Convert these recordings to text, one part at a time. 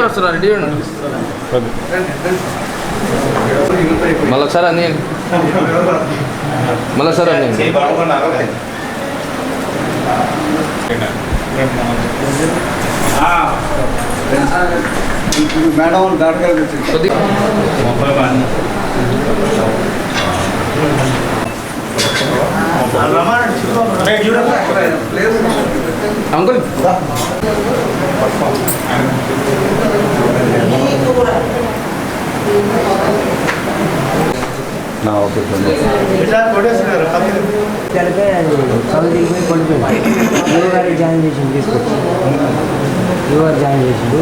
వస్తున్నారు రెడీ. మళ్ళీ సార్ అన్నీ మళ్ళీ సార్ అన్నీ మేడం గారు వచ్చింది కొద్దిగా అంకుల్ నా ఓకే కలిపే అది సౌదీకి పోయి కొనిపోయింది యువ గారికి జాయిన్ చేసిండు తీసుకొచ్చి యువ గారు జాయిన్ చేసిండు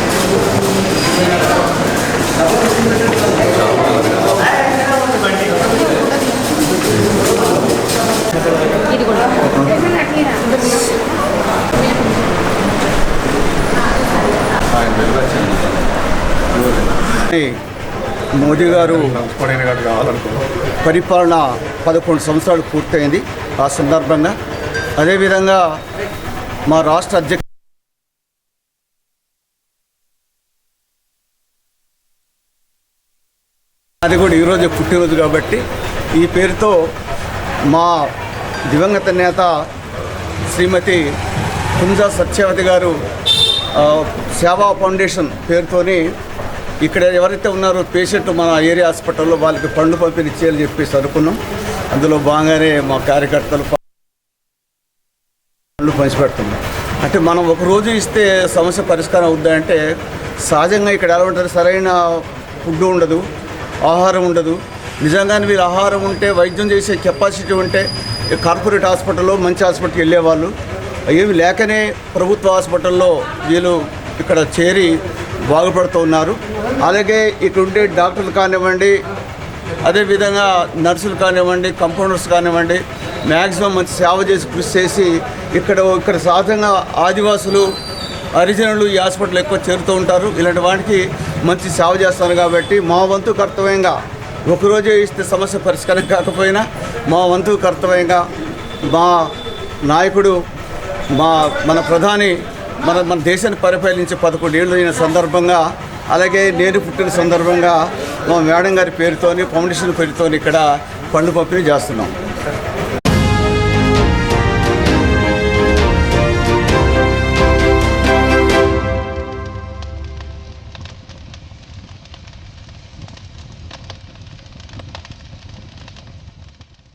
మోదీ గారు పరిపాలన పదకొండు సంవత్సరాలు పూర్తయింది ఆ సందర్భంగా. అదేవిధంగా మా రాష్ట్ర అధ్యక్ష అది కూడా ఈరోజు పుట్టినరోజు కాబట్టి ఈ పేరుతో మా దివంగత నేత శ్రీమతి కుంజా సత్యవతి గారు సేవా ఫౌండేషన్ పేరుతోని ఇక్కడ ఎవరైతే ఉన్నారో పేషెంట్ మన ఏరియా హాస్పిటల్లో వాళ్ళకి పండ్లు పంపిణీ చేయాలని చెప్పేసి అనుకున్నాం. అందులో బాగానే మా కార్యకర్తలు పండ్లు పంచిపెడుతున్నాం. అంటే మనం ఒక రోజు ఇస్తే సమస్య పరిష్కారం అవుద్దా అంటే సహజంగా ఇక్కడ ఎలా ఉంటుంది సరైన ఫుడ్ ఉండదు ఆహారం ఉండదు. నిజంగానే వీళ్ళు ఆహారం ఉంటే వైద్యం చేసే కెపాసిటీ ఉంటే కార్పొరేట్ హాస్పిటల్లో మంచి హాస్పిటల్కి వెళ్ళేవాళ్ళు. ఏమి లేకనే ప్రభుత్వ హాస్పిటల్లో వీళ్ళు ఇక్కడ చేరి బాగుపడుతూ ఉన్నారు. అలాగే ఇటువంటి డాక్టర్లు కానివ్వండి అదేవిధంగా నర్సులు కానివ్వండి కంపౌండర్స్ కానివ్వండి మ్యాక్సిమం మంచి సేవ చేసి కృషి చేసి ఇక్కడ ఇక్కడ సహజంగా ఆదివాసులు హరిజనులు ఈ హాస్పిటల్ ఎక్కువ చేరుతూ ఉంటారు. ఇలాంటి వాటికి మంచి సేవ చేస్తారు కాబట్టి మా వంతు కర్తవ్యంగా ఒకరోజే ఇస్తే సమస్య పరిష్కారం కాకపోయినా మా వంతు కర్తవ్యంగా మా నాయకుడు మా మన ప్రధాని మన మన దేశాన్ని పరిపాలించే పదకొండు ఏళ్ళు అయిన సందర్భంగా అలాగే నేను పుట్టిన సందర్భంగా మా మేడం గారి పేరుతోని ఫౌండేషన్ పేరుతోని ఇక్కడ పండు పంపిణీ చేస్తున్నాం.